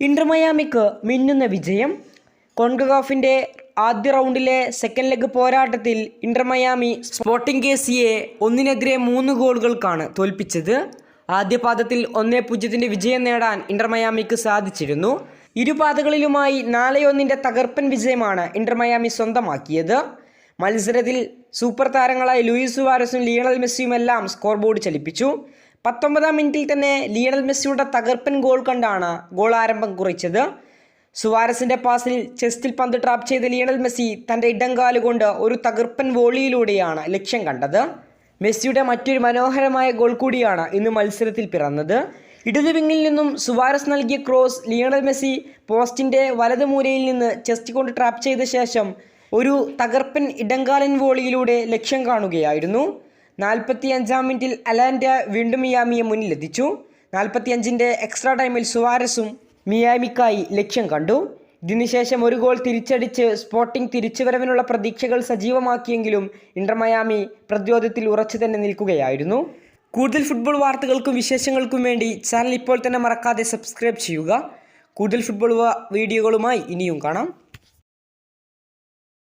Inter മയാമിക്ക് മിന്നുന്ന വിജയം. കോൺഗഗാഫിന്റെ ആദ്യ റൗണ്ടിലെ സെക്കൻഡ് ലെഗ് പോരാട്ടത്തിൽ ഇന്റർമയാമി സ്പോർട്ടിംഗ് കേസിയെ ഒന്നിനെതിരെ മൂന്ന് ഗോളുകൾക്കാണ് തോൽപ്പിച്ചത്. ആദ്യ പാദത്തിൽ ഒന്നേ പൂജ്യത്തിന്റെ വിജയം നേടാൻ ഇന്റർമയാമിക്ക് സാധിച്ചിരുന്നു. ഇരുപാതകളിലുമായി നാല് ഒന്നിന്റെ തകർപ്പൻ വിജയമാണ് ഇന്റർമയാമി സ്വന്തമാക്കിയത്. മത്സരത്തിൽ സൂപ്പർ താരങ്ങളായ ലൂയിസ് സുവാരസും ലിയണൽ മെസ്സിയുമെല്ലാം സ്കോർ ബോർഡ് ചലിപ്പിച്ചു. പത്തൊമ്പതാം മിനിറ്റിൽ തന്നെ ലിയണൽ മെസ്സിയുടെ തകർപ്പൻ ഗോൾ കണ്ടാണ് ഗോൾ ആരംഭം കുറിച്ചത്. സുവാരസിന്റെ പാസിൽ ചെസ്റ്റിൽ പന്ത് ട്രാപ്പ് ചെയ്ത ലിയണൽ മെസ്സി തന്റെ ഇടംകാൽ കൊണ്ട് ഒരു തകർപ്പൻ വോളിയിലൂടെയാണ് ലക്ഷ്യം കണ്ടത്. മെസ്സിയുടെ മറ്റൊരു മനോഹരമായ ഗോൾ കൂടിയാണ് ഇന്ന് മത്സരത്തിൽ പിറന്നത്. ഇടതു വിങ്ങിൽ നിന്നും സുവാരസ് നൽകിയ ക്രോസ് ലിയണൽ മെസ്സി പോസ്റ്റിന്റെ വലത് മൂലയിൽ നിന്ന് ചെസ്റ്റ് കൊണ്ട് ട്രാപ്പ് ചെയ്ത ശേഷം ഒരു തകർപ്പൻ ഇടങ്കാലൻ വോളിയിലൂടെ ലക്ഷ്യം കാണുകയായിരുന്നു. നാൽപ്പത്തി അഞ്ചാം മിനിറ്റിൽ അലാൻഡ വീണ്ടും മിയാമിയെ മുന്നിലെത്തിച്ചു. നാൽപ്പത്തിയഞ്ചിന്റെ എക്സ്ട്രാ ടൈമിൽ സുവാരസും മിയാമിക്കായി ലക്ഷ്യം കണ്ടു. ഇതിനുശേഷം ഒരു ഗോൾ തിരിച്ചടിച്ച് സ്പോർട്ടിംഗ് തിരിച്ചുവരവിനുള്ള പ്രതീക്ഷകൾ സജീവമാക്കിയെങ്കിലും ഇന്റർ മയാമി പ്രതിരോധത്തിൽ ഉറച്ചു തന്നെ നിൽക്കുകയായിരുന്നു. കൂടുതൽ ഫുട്ബോൾ വാർത്തകൾക്കും വിശേഷങ്ങൾക്കും വേണ്ടി ചാനൽ ഇപ്പോൾ തന്നെ മറക്കാതെ സബ്സ്ക്രൈബ് ചെയ്യുക. കൂടുതൽ ഫുട്ബോൾ വീഡിയോകളുമായി ഇനിയും കാണാം.